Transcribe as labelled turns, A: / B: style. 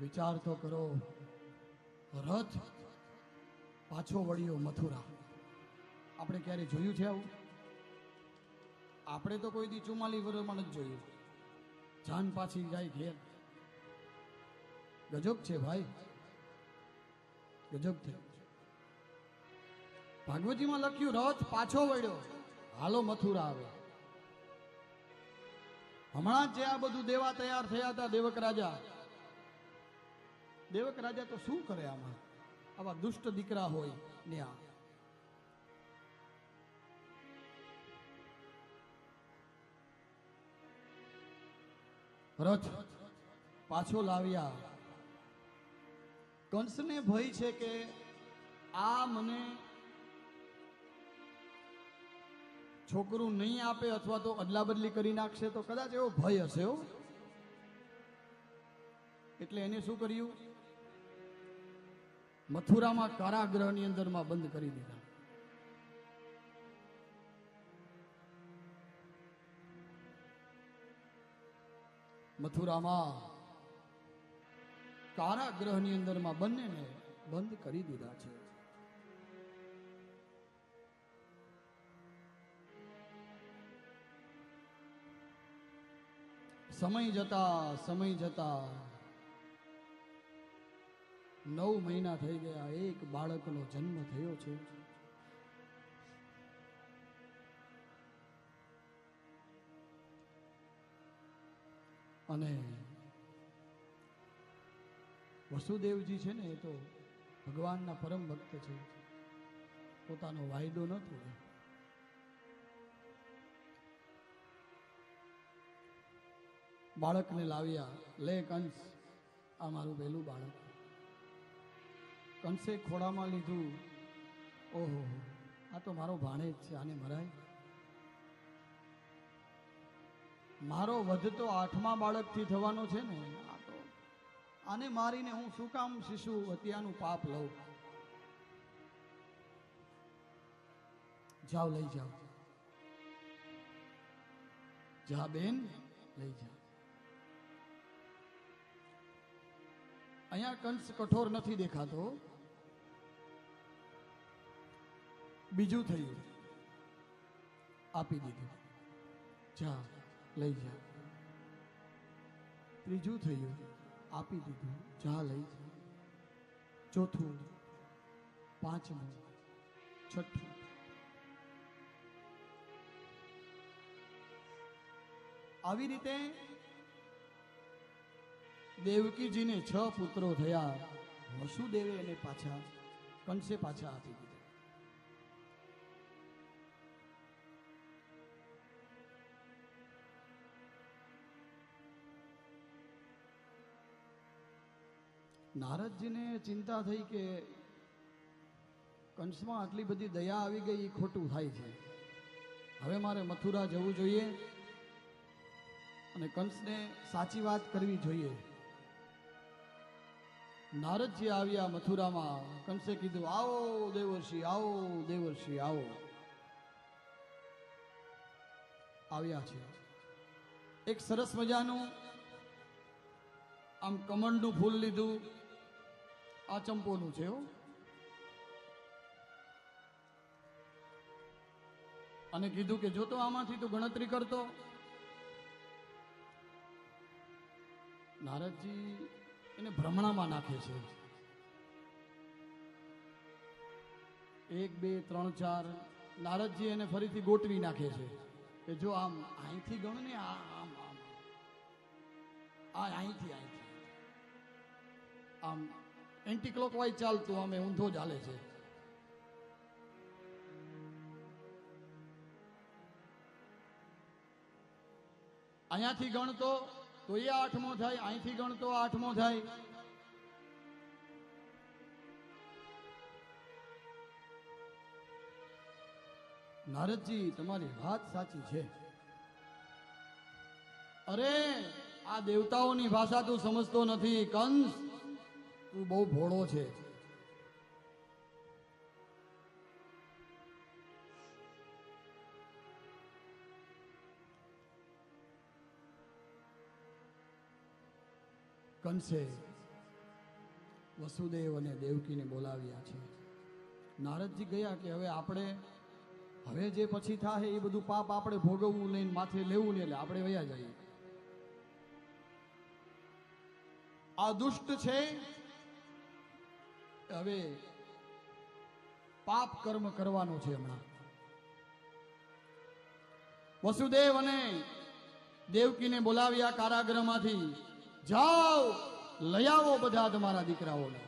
A: વિચાર તો કરો. રથ પાછો વળ્યો મથુરા. આપણે ક્યારે જોયું છે આવું? આપણે તો કોઈ દી ચુમ્માલી વર્ષમાં નથી જોયું. જાન પાછી જાય ઘેર. ગજબ છે ભાઈ. ગજબ છે. ભાગવતીમાં લખ્યું, રથ પાછો વળ્યો. હાલો મથુરા આવે હમણાં જે આ બધું દેવા તૈયાર થયા હતા દેવક રાજા દેવક રાજા તો શું કરે આમાં? આવા દુષ્ટ દીકરા હોય ને આ. રથ પાછો લાવ્યા. કંસને ભય છે કે આ મને છોકરું નહીં આપે અથવા તો અદલા બદલી કરી નાખશે તો કદાચ એવો ભય હશે હો. એટલે એને શું કર્યું? મથુરામાં કારાગ્રહની અંદરમાં બંધ કરી દીધા. મથુરામાં કારાગ્રહની અંદરમાં બંનેને બંધ કરી દીધા છે. સમય જતા સમય જતા નવ મહિના થઈ ગયા, એક બાળકનો જન્મ થયો છે. અને વસુદેવજી છે ને એ તો ભગવાનના પરમ ભક્ત છે. પોતાનો વાયદો ન તોડે. બાળકને લાવ્યા, લે કંસ, આ મારું પહેલું બાળક. કંસે ખોડામાં લીધું. ઓહો, આ તો મારો ભાણેજ છે, આને મરાય. મારો વધ તો આઠમા બાળકથી થવાનો છે ને, આ તો આને મારીને હું શું કામ શિશુ હત્યાનું પાપ લઉં? જાઓ, લઈ જાઓ. જા બેન, લઈ જાઓ અહીંયા કંસ કઠોર નથી દેખાતો. બીજું થયું. આપી દીધું. જા, લઈ જા. ત્રીજું થયું, આપી દીધું. જા, લઈ જા. ચોથું, પાંચમું, છઠ્ઠું. આવી રીતે દેવકીજીને છ પુત્રો થયા. વસુદેવે એને પાછા, કંસે પાછા આપી દીધા. નારદજીને ચિંતા થઈ કે કંસમાં આટલી બધી દયા આવી ગઈ એ ખોટું થાય છે. હવે મારે મથુરા જવું જોઈએ અને કંસને સાચી વાત કરવી જોઈએ. નારદજી આવ્યા મથુરામાં. કંસે કીધું, આવો દેવર્ષિ આવો દેવર્ષિ, આવો. આવ્યા છે. એક સરસ મજાનું આમ કમળનું ફૂલ લીધું. આ ચંપોનું છે અને કીધું કે જો તો આમાંથી તું ગણતરી કરતો. નારદજી એને ભ્રમણામાં નાખે છે. એક, બે, ત્રણ, ચાર, નારદજી એને ફરીથી ગોઠવી નાખે છે કે જો આમ અહીંથી ગણ ને આ આમ આમ. આ અહીંથી અહીંથી. આમ એન્ટી ક્લોકવાઇઝ ચાલતું અમે ઊંધો ચાલે છે. અહીંયાથી ગણતો, તો એ આઠમો થાય, અહીંથી ગણતો, આઠમો થાય. નારદજી, તમારી વાત સાચી છે. અરે, આ દેવતાઓની ભાષા તું સમજતો નથી, કંસ. તું બહુ ભોળો છે. કંસે વસુદેવ અને દેવકીને બોલાવ્યા છે. નારદજી ગયા કે હવે આપણે, હવે જે પછી થાય એ બધું પાપ આપણે ભોગવવું નહીં, માથે લેવું નહીં, એટલે આપણે વયા જઈએ. આ દુષ્ટ છે હવે પાપ કર્મ કરવાનું છે હમણાં. વસુદેવ અને દેવકીને બોલાવ્યા કારાગૃહમાંથી, જાઓ, લઈ આવો બધા તમારા દીકરાઓને.